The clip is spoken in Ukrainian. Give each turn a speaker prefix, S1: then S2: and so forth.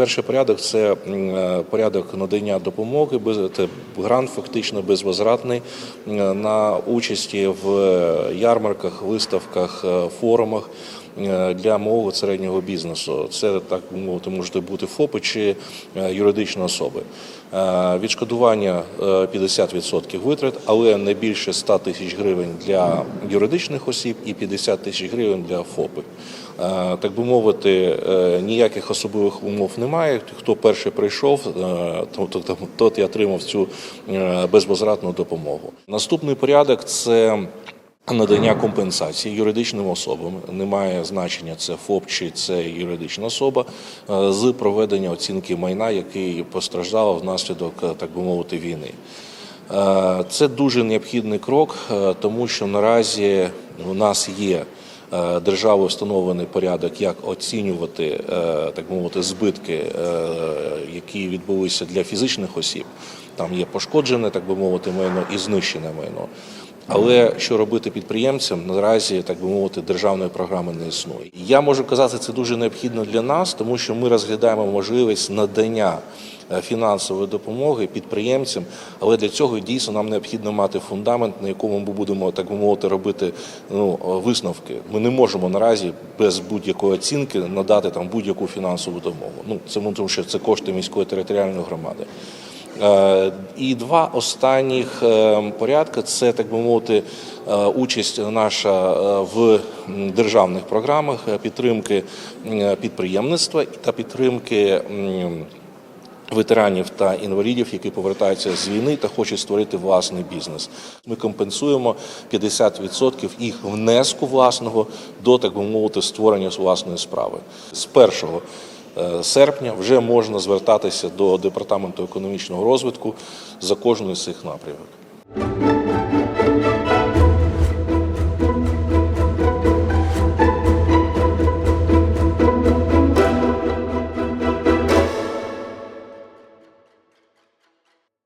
S1: Перший порядок це е, порядок надання допомоги, без це грант фактично безвозвратний е, на участі в е, ярмарках, виставках, форумах для малого середнього бізнесу. Це так мовити, можуть бути ФОПи чи юридичні особи. Відшкодування е, 50% витрат, але не більше 100 тисяч гривень для юридичних осіб і 50 тисяч гривень для ФОПи. Е, Так би мовити, е, ніяких особливих умов немає. Хто перший прийшов, е, то- то- то- тот і отримав цю безвозвратну допомогу. Наступний порядок це. Надання компенсації юридичним особам немає значення, це ФОП чи це юридична особа з проведення оцінки майна, який постраждав внаслідок, так би мовити, війни. Це дуже необхідний крок, тому що наразі у нас є державою встановлений порядок, як оцінювати е, так мовити збитки, е, які відбулися для фізичних осіб. Там є пошкоджене, так би мовити, майно і знищене майно. Але що робити підприємцям наразі, так би мовити, державної програми не існує. Я можу казати, це дуже необхідно для нас, тому що ми розглядаємо можливість надання е, фінансової допомоги підприємцям, але для цього дійсно нам необхідно мати фундамент, на якому ми будемо так би мовити робити ну, висновки. Ми не можемо наразі без будь-якої оцінки надати там будь-яку фінансову допомогу. Ну це тому, що це кошти міської територіальної громади. Е, І два останніх е, порядка це так би мовити е, участь наша в державних програмах підтримки підприємництва та підтримки. Ветеранів та інвалідів, які повертаються з війни та хочуть створити власний бізнес. Ми компенсуємо 50% їх внеску власного до так би мовити створення власної справи. З 1 е, серпня вже можна звертатися до департаменту економічного розвитку за кожною з цих напрямок.